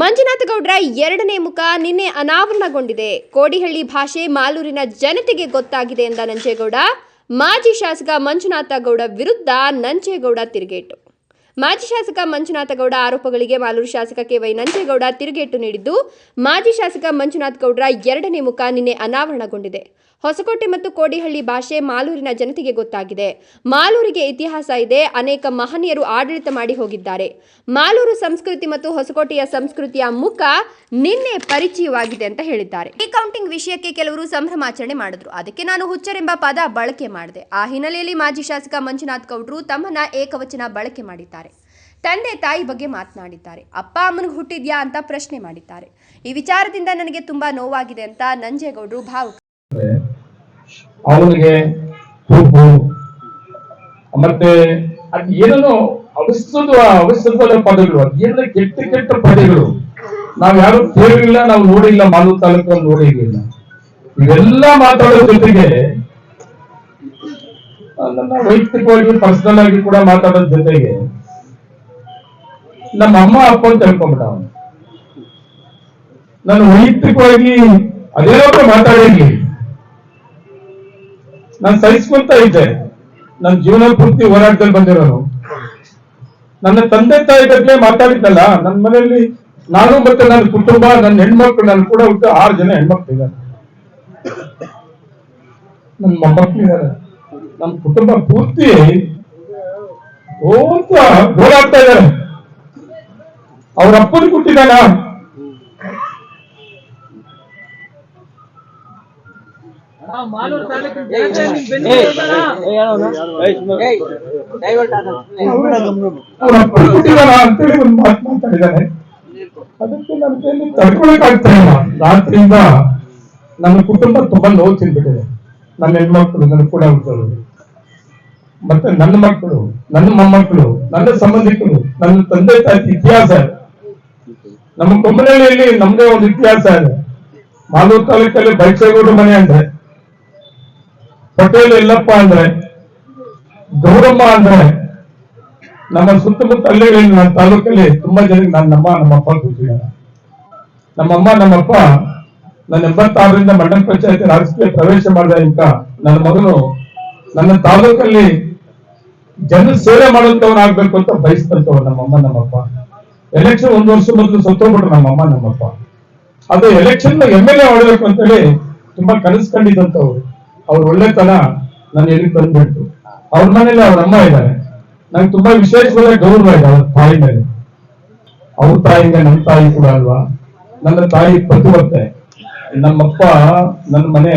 ಮಂಜುನಾಥ ಗೌಡ್ರ ಎರಡನೇ ಮುಖ ನಿನ್ನೆ ಅನಾವರಣಗೊಂಡಿದೆ. ಕೋಡಿಹಳ್ಳಿ ಭಾಷೆ ಮಾಲೂರಿನ ಜನತೆಗೆ ಗೊತ್ತಾಗಿದೆ ಎಂದ ನಂಜೇಗೌಡ. ಮಾಜಿ ಶಾಸಕ ಮಂಜುನಾಥ ಗೌಡ ವಿರುದ್ಧ ನಂಜೇಗೌಡ ತಿರುಗೇಟು. ಮಾಜಿ ಶಾಸಕ ಮಂಜುನಾಥ ಗೌಡ ಆರೋಪಗಳಿಗೆ ಮಾಲೂರು ಶಾಸಕ ಕೆ ವೈ ನಂಜೇಗೌಡ ತಿರುಗೇಟು ನೀಡಿದ್ದು, ಮಾಜಿ ಶಾಸಕ ಮಂಜುನಾಥ ಗೌಡ್ರ ಎರಡನೇ ಮುಖ ನಿನ್ನೆ ಅನಾವರಣಗೊಂಡಿದೆ. ಹೊಸಕೋಟೆ ಮತ್ತು ಕೋಡಿಹಳ್ಳಿ ಭಾಷೆ ಮಾಲೂರಿನ ಜನತೆಗೆ ಗೊತ್ತಾಗಿದೆ. ಮಾಲೂರಿಗೆ ಇತಿಹಾಸ ಇದೆ. ಅನೇಕ ಮಹನೀಯರು ಆಡಳಿತ ಮಾಡಿ ಹೋಗಿದ್ದಾರೆ. ಮಾಲೂರು ಸಂಸ್ಕೃತಿ ಮತ್ತು ಹೊಸಕೋಟೆಯ ಸಂಸ್ಕೃತಿಯ ಮುಖ ನಿನ್ನೆ ಪರಿಚಯವಾಗಿದೆ ಅಂತ ಹೇಳಿದ್ದಾರೆ. ಈ ಕೌಂಟಿಂಗ್ ವಿಷಯಕ್ಕೆ ಕೆಲವರು ಸಂಭ್ರಮಾಚರಣೆ ಮಾಡಿದ್ರು. ಅದಕ್ಕೆ ನಾನು ಹುಚ್ಚರೆಂಬ ಪದ ಬಳಕೆ ಮಾಡಿದೆ. ಆ ಹಿನ್ನೆಲೆಯಲ್ಲಿ ಮಾಜಿ ಶಾಸಕ ಮಂಜುನಾಥ್ ಗೌಡ್ರು ತಮ್ಮನ್ನ ಏಕವಚನ ಬಳಕೆ ಮಾಡಿದ್ದಾರೆ. ತಂದೆ ತಾಯಿ ಬಗ್ಗೆ ಮಾತನಾಡಿದ್ದಾರೆ. ಅಪ್ಪ ಅಮ್ಮನಿಗೆ ಹುಟ್ಟಿದ್ಯಾ ಅಂತ ಪ್ರಶ್ನೆ ಮಾಡಿದ್ದಾರೆ. ಈ ವಿಚಾರದಿಂದ ನನಗೆ ತುಂಬಾ ನೋವಾಗಿದೆ ಅಂತ ನಂಜೇಗೌಡರು ಭಾವುಕ ಅವನಿಗೆ ಹುಬ್ಬು. ಮತ್ತೆ ಅದ್ ಏನೇನೋ ಅವಸ್ತದ ಅವಸ್ತದ ಪದಗಳು. ಅದೇನ ಕೆಟ್ಟ ಕೆಟ್ಟ ಪದಗಳು. ನಾವ್ ಯಾರು ಕೇಳಿಲ್ಲ, ನಾವು ನೋಡಿಲ್ಲ, ಮಾನವ ತಾಲೂಕು ನೋಡಿರ್ಲಿಲ್ಲ. ಇವೆಲ್ಲ ಮಾತಾಡೋ ಜೊತೆಗೆ ನನ್ನ ವೈಯಕ್ತಿಕವಾಗಿ ಪರ್ಸನಲ್ ಆಗಿ ಕೂಡ ಮಾತಾಡೋದ್ ಜೊತೆಗೆ, ನಮ್ಮ ಅಮ್ಮ, ಅಪ್ಪ ಅಂತ ಹೇಳ್ಕೊಂಬಿಟ್ಟ ಅವನು. ನಾನು ವೈಯಕ್ತಿಕವಾಗಿ ಅದೇನೋ ಮಾತಾಡಿರ್ಲಿ ನಾನು ಸಹಿಸ್ಕೊಂತ ಇದ್ದೆ. ನನ್ನ ಜೀವನ ಪೂರ್ತಿ ಹೋರಾಟದಲ್ಲಿ ಬಂದಿರೋನು ನನ್ನ ತಂದೆ ತಾಯಿ ಬಗ್ಗೆ ಮಾತಾಡಿದ್ದಲ್ಲ, ನನ್ನ ಮನೆಯಲ್ಲಿ ನಾನು ಮತ್ತೆ ನನ್ನ ಕುಟುಂಬ, ನನ್ನ ಹೆಣ್ಮಕ್ಳು, ನನ್ನ ಕೂಡ ಹುಟ್ಟು ಆರು ಜನ ಹೆಣ್ಮಕ್ಳು ಇದ್ದಾರೆ. ನನ್ನ ಮೊಮ್ಮಕ್ಳಿದ್ದಾರೆ ನಮ್ಮ ಕುಟುಂಬ ಪೂರ್ತಿ ಹೋರಾಡ್ತಾ ಇದ್ದಾರೆ. ಅವ್ರ ಅಪ್ಪನ ಹುಟ್ಟಿದಾನ ಅಂತೇಳಿ ಒಂದು ಮಾತು ಮಾತಾಡಿದ್ದಾನೆ ಅದಕ್ಕೆ ನಮ್ಮ ಕೈಯಲ್ಲಿ ತಡ್ಕೊಳಕ್ ಆಗ್ತಾ ಇಲ್ಲ. ರಾತ್ರಿಯಿಂದ ನನ್ನ ಕುಟುಂಬ ತುಂಬಾ ನೋವು ತಿನ್ಬಿಟ್ಟಿದೆ ನನ್ನ ಹೆಣ್ಮಕ್ಳು ನನ್ನ ಕೂಡ ಹುಟ್ಟೋರು ಮತ್ತೆ ನನ್ನ ಮಕ್ಕಳು ನನ್ನ ಮೊಮ್ಮಕ್ಕಳು ನನ್ನ ಸಂಬಂಧಿಕರು ನನ್ನ ತಂದೆ ತಾಯಿ ಇತಿಹಾಸ. ಇದೆ. ನಮ್ಮ ಕೊಮ್ಮನಹಳ್ಳಿಯಲ್ಲಿ ನಮ್ದೇ ಒಂದು ಇತಿಹಾಸ ಇದೆ. ಮಾಲೂರು ತಾಲೂಕಲ್ಲಿ ಬೈಸೇಗೌಡ ಮನೆ ಅಂದ್ರೆ ಪಟೇಲ್ ಎಲ್ಲಪ್ಪ ಅಂದ್ರೆ, ಗೌರಮ್ಮ ಅಂದ್ರೆ, ನಮ್ಮ ಸುತ್ತಮುತ್ತ ಹಳ್ಳಿಗಳಲ್ಲಿ ನನ್ನ ತಾಲೂಕಲ್ಲಿ ತುಂಬಾ ಜನ ನನ್ನ ನಮ್ಮ ನಮ್ಮಪ್ಪ ಕೂತಿದ್ದಾರೆ. ನಮ್ಮಮ್ಮ ನಮ್ಮಪ್ಪ ನನ್ನ ಎಂಬತ್ತಾರರಿಂದ ಮಂಡಲ ಪಂಚಾಯತಿ ರಾಜಕೀಯ ಪ್ರವೇಶ ಮಾಡಿದ ಇಂತ ನನ್ನ ಮಗನು ನನ್ನ ತಾಲೂಕಲ್ಲಿ ಜನ ಸೇವೆ ಮಾಡುವಂತವನಾಗ್ಬೇಕು ಅಂತ ಬಯಸ್ತಂತವ್ರು ನಮ್ಮಮ್ಮ ನಮ್ಮಪ್ಪ ಎಲೆಕ್ಷನ್ ಒಂದು ವರ್ಷ ಮೊದಲು ಸತ್ತೋಗ್ಬಿಟ್ರು ನಮ್ಮಮ್ಮ ನಮ್ಮಪ್ಪ ಅದು ಎಲೆಕ್ಷನ್ ಎಂ ಎಲ್ ಎ ಮಾಡಬೇಕು ಅಂತೇಳಿ ತುಂಬಾ ಕನಸು ಕಂಡಿದ್ದಂತವ್ರು. ಅವ್ರ ಒಳ್ಳೆತನ ನನ್ನ ಎಲ್ಲಿ ತಂದ್ಬಿಡ್ತು ಅವ್ರ ಮನೇಲಿ ಅವ್ರ ಅಮ್ಮ ಇದ್ದಾರೆ ನಂಗೆ ತುಂಬಾ ವಿಶೇಷವಾದ ಗೌರವ ಇದೆ ಅವ್ರ ತಾಯಿ ಮೇಲೆ. ಅವ್ರ ತಾಯಿಗೆ ನಮ್ಮ ತಾಯಿ ಕೂಡ ಅಲ್ವಾ? ನನ್ನ ತಾಯಿ ಪತಿವತ್ತೆ ನಮ್ಮಪ್ಪ ನನ್ನ ಮನೆ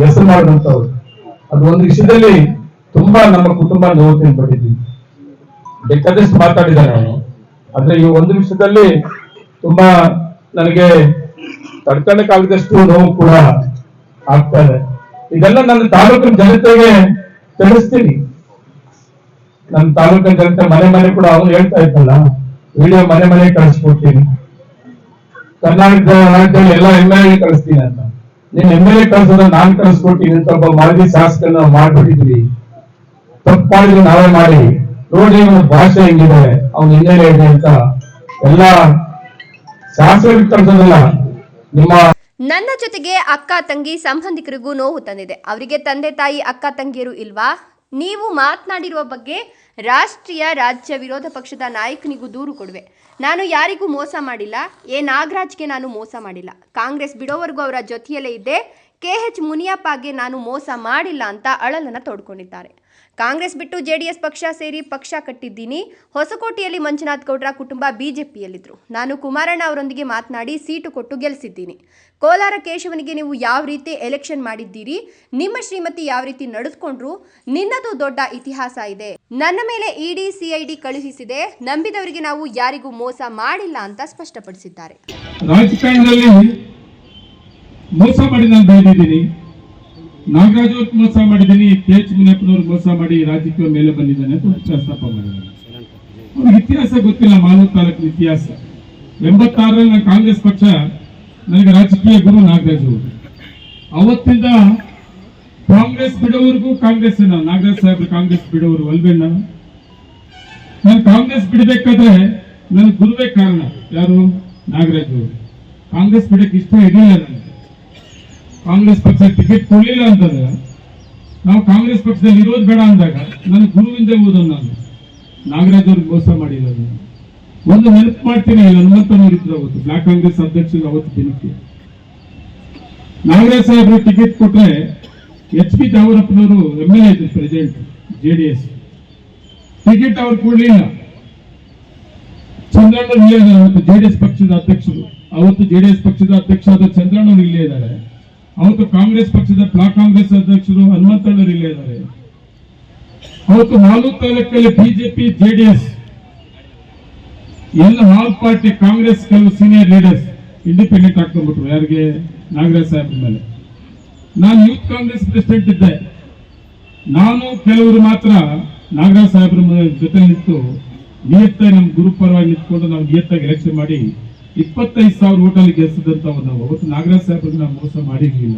ಹೆಸರು ಮಾಡಿದಂಥವ್ರು. ಅದು ಒಂದು ವಿಷಯದಲ್ಲಿ ತುಂಬಾ ನಮ್ಮ ಕುಟುಂಬ ನೋವು ತಿನ್ಬಿಟ್ಟಿದ್ವಿ ಬೇಕಾದಷ್ಟು ಮಾತಾಡಿದ್ದಾರೆ ಅವನು ಆದ್ರೆ ಈ ಒಂದು ವಿಷಯದಲ್ಲಿ ತುಂಬಾ ನನಗೆ ತಡ್ಕೊಳಕ್ಕಾಗದಷ್ಟು ನೋವು ಕೂಡ ಆಗ್ತಾ ಇದೆ. ಇದೆಲ್ಲ ನನ್ನ ತಾಲೂಕಿನ ಜನತೆಗೆ ತಿಳಿಸ್ತೀನಿ. ನನ್ನ ತಾಲೂಕಿನ ಜನತೆ ಮನೆ ಮನೆ ಕೂಡ ಅವನು ಹೇಳ್ತಾ ಇದ್ದಲ್ಲ ವಿಡಿಯೋ ಮನೆ ಮನೆ ಕಳಿಸ್ಕೊಡ್ತೀನಿ. ಕರ್ನಾಟಕ ರಾಜ್ಯದಲ್ಲಿ ಎಲ್ಲ ಎಂ ಎಲ್ ಎ ಕಳಿಸ್ತೀನಿ ಅಂತ. ನೀನ್ ಎಂ ಎಲ್ ಎ ಕಳಿಸೋದ್ರೆ ನಾನ್ ಕಳಿಸ್ಕೊಡ್ತೀನಿ ಅಂತ ಒಬ್ಬ ಮಾಜಿ ಶಾಸಕನ ಮಾಡ್ಬಿಟ್ಟಿದ್ವಿ. ತಪ್ಪು ನಾವೇ ಮಾಡಿ, ನೋಡಿ ಅವನ ಭಾಷೆ ಹೆಂಗಿದೆ, ಅವ್ನು ಹಿನ್ನೆಲೆ ಇದೆ ಅಂತ. ಎಲ್ಲ ಶಾಸಕರಿಗೆ ಕಳಿಸೋದಲ್ಲ, ನಿಮ್ಮ ನನ್ನ ಜೊತೆಗೆ ಅಕ್ಕ ತಂಗಿ ಸಂಬಂಧಿಕರಿಗೂ ನೋವು ತಂದಿದೆ. ಅವರಿಗೆ ತಂದೆ ತಾಯಿ, ಅಕ್ಕ ತಂಗಿಯರು ಇಲ್ವಾ? ನೀವು ಮಾತನಾಡಿರುವ ಬಗ್ಗೆ ರಾಷ್ಟ್ರೀಯ ರಾಜ್ಯ ವಿರೋಧ ಪಕ್ಷದ ನಾಯಕನಿಗೂ ದೂರು ಕೊಡುವೆ. ನಾನು ಯಾರಿಗೂ ಮೋಸ ಮಾಡಿಲ್ಲ. ಎ ನಾಗರಾಜ್ಗೆ ನಾನು ಮೋಸ ಮಾಡಿಲ್ಲ. ಕಾಂಗ್ರೆಸ್ ಬಿಡೋವರೆಗೂ ಅವರ ಜೊತೆಯಲ್ಲೇ ಇದ್ದೆ. ಕೆ ಎಚ್ ಮುನಿಯಪ್ಪಗೆ ನಾನು ಮೋಸ ಮಾಡಿಲ್ಲ ಅಂತ ಅಳಲನ್ನ ತೋಡ್ಕೊಂಡಿದ್ದಾರೆ. ಕಾಂಗ್ರೆಸ್ ಬಿಟ್ಟು ಜೆಡಿಎಸ್ ಪಕ್ಷ ಸೇರಿ ಪಕ್ಷ ಕಟ್ಟಿದ್ದೀನಿ. ಹೊಸಕೋಟೆಯಲ್ಲಿ ಮಂಜುನಾಥ್ ಗೌಡ್ರ ಕುಟುಂಬ ಬಿಜೆಪಿಯಲ್ಲಿದ್ದರು ನಾನು ಕುಮಾರಣ್ಣ ಅವರೊಂದಿಗೆ ಮಾತನಾಡಿ ಸೀಟು ಕೊಟ್ಟು ಗೆಲ್ಲಿಸಿದ್ದೀನಿ ಕೋಲಾರ ಕೇಶವನಿಗೆ ನೀವು ಯಾವ ರೀತಿ ಎಲೆಕ್ಷನ್ ಮಾಡಿದ್ದೀರಿ? ನಿಮ್ಮ ಶ್ರೀಮತಿ ಯಾವ ರೀತಿ ನಡೆದುಕೊಂಡ್ರು? ನಿನ್ನದು ದೊಡ್ಡ ಇತಿಹಾಸ ಇದೆ. ನನ್ನ ಮೇಲೆ ಇಡಿ, ಸಿಐಡಿ ಕಳುಹಿಸಿದೆ. ನಂಬಿದವರಿಗೆ ನಾವು ಯಾರಿಗೂ ಮೋಸ ಮಾಡಿಲ್ಲ ಅಂತ ಸ್ಪಷ್ಟಪಡಿಸಿದ್ದಾರೆ. ಮೋಸ ಮಾಡಿ ನಾನು ಬೆಳೆದಿದ್ದೀನಿ ನಾಗರಾಜು ಮೋಸ ಮಾಡಿದ್ದೀನಿ, ಕೆ ಎಚ್ ಮುನಿಯಪ್ಪನವ್ರು ಮೋಸ ಮಾಡಿ ರಾಜಕೀಯ ಮೇಲೆ ಬಂದಿದ್ದಾನೆ ಅಂತ ಪ್ರಸ್ತಾಪ ಮಾಡಿದ್ದಾನೆ ಅವ್ರಿಗೆ ಇತಿಹಾಸ ಗೊತ್ತಿಲ್ಲ, ಮಾನವ ತಾಲೂಕಿನ ಇತಿಹಾಸ. ಎಂಬತ್ತಾರರಲ್ಲಿ ನಾನು ಕಾಂಗ್ರೆಸ್ ಪಕ್ಷ, ನನಗೆ ರಾಜಕೀಯ ಗುರು ನಾಗರಾಜ್ ಅವತ್ತಿಂದ ಕಾಂಗ್ರೆಸ್ ಬಿಡೋವರೆಗೂ ಕಾಂಗ್ರೆಸ್ ನಾಗರಾಜ್ ಸಾಹೇಬ್ರು ಕಾಂಗ್ರೆಸ್ ಬಿಡೋರು ಅಲ್ವೇನ ನಾನು. ಕಾಂಗ್ರೆಸ್ ಬಿಡಬೇಕಾದ್ರೆ ನನ್ನ ಗುರುವೇ ಕಾರಣ ಯಾರು? ನಾಗರಾಜ್ ಕಾಂಗ್ರೆಸ್ ಬಿಡಕ್ಕೆ ಇಷ್ಟ ಇರಲಿಲ್ಲ ನನಗೆ. ಕಾಂಗ್ರೆಸ್ ಪಕ್ಷ ಟಿಕೆಟ್ ಕೊಡಲಿಲ್ಲ ಅಂತಂದ್ರೆ ನಾವು ಕಾಂಗ್ರೆಸ್ ಪಕ್ಷದಲ್ಲಿ ಇರೋದು ಬೇಡ ಅಂದಾಗ ನನ್ನ ಗುರುವಿಂದ ಓದೋದು ನಾನು. ನಾಗರಾಜ್ ಅವ್ರಿಗೆ ಮೋಸ ಮಾಡಿರೋದು. ಒಂದು ನೆನಪು ಮಾಡ್ತೀನಿ ಹನುಮಂತನವರಿದ್ರು ಅವತ್ತು, ಬ್ಲಾಕ್ ಕಾಂಗ್ರೆಸ್ ಅಧ್ಯಕ್ಷರು ಅವತ್ತು ದಿನಕ್ಕೆ. ನಾಗರಾಜ್ ಸಾಹೇಬ್ರು ಟಿಕೆಟ್ ಕೊಟ್ರೆ ಎಚ್ ಪಿ ದಾವರಪ್ಪನವರು ಎಂ ಎಲ್ ಎ ಇದ್ರು president J D S ticket ಅವ್ರು ಕೊಡ್ಲಿಲ್ಲ. ಚಂದ್ರಣ್ಣ ಇಲ್ಲೇ ಇದ್ದಾರೆ, ಅವತ್ತು ಜೆಡಿಎಸ್ ಪಕ್ಷದ ಅಧ್ಯಕ್ಷರು. ಅವತ್ತು ಜೆಡಿಎಸ್ ಪಕ್ಷದ ಅಧ್ಯಕ್ಷ ಆದ ಚಂದ್ರಣ್ಣವ್ರು ಇಲ್ಲೇ ಇದ್ದಾರೆ. ಅವತ್ತು ಕಾಂಗ್ರೆಸ್ ಪಕ್ಷದ ಬ್ಲಾಕ್ ಕಾಂಗ್ರೆಸ್ ಅಧ್ಯಕ್ಷರು ಹನುಮಂತಣ್ಣರು ಇದ್ದಾರೆ. ಅವತ್ತು ಹಾಲು ತಾಲೂಕಲ್ಲಿ ಬಿಜೆಪಿ ಜೆಡಿಎಸ್ ಎಲ್ಲ ಹಾಲ್ ಪಾರ್ಟಿ ಕಾಂಗ್ರೆಸ್ ಕೆಲವು ಸೀನಿಯರ್ ಲೀಡರ್ಸ್ ಇಂಡಿಪೆಂಡೆಂಟ್ ಹಾಕೊಂಡ್ಬಿಟ್ರು ಯಾರಿಗೆ? ನಾಗರಾಜ್ ಸಾಹೇಬ್ ಮೇಲೆ. ನಾನು ಯೂತ್ ಕಾಂಗ್ರೆಸ್ ಪ್ರೆಸಿಡೆಂಟ್ ಇದ್ದೆ. ನಾನು ಕೆಲವರು ಮಾತ್ರ ನಾಗರಾಜ್ ಸಾಹೇಬ್ರ ಜೊತೆ ನಿಂತು ನಿಯತ್ತಾಗಿ ನಮ್ಮ ಗುರು ಪರವಾಗಿ ನಿಂತ್ಕೊಂಡು ನಾವು ನಿಯತ್ತಾಗಿ ಎಲೆಕ್ಷನ್ ಮಾಡಿ ಇಪ್ಪತ್ತೈದು ಸಾವಿರ ಓಟಲ್ಲಿ ಗೆಲ್ಸಿದಂತ ಒಂದು ಅವತ್ತು ನಾಗರಾಜ್ ಸಾಹೇಬ್ರಿಗೆ ನಾವು ಮೋಸ ಮಾಡಿರ್ಲಿಲ್ಲ.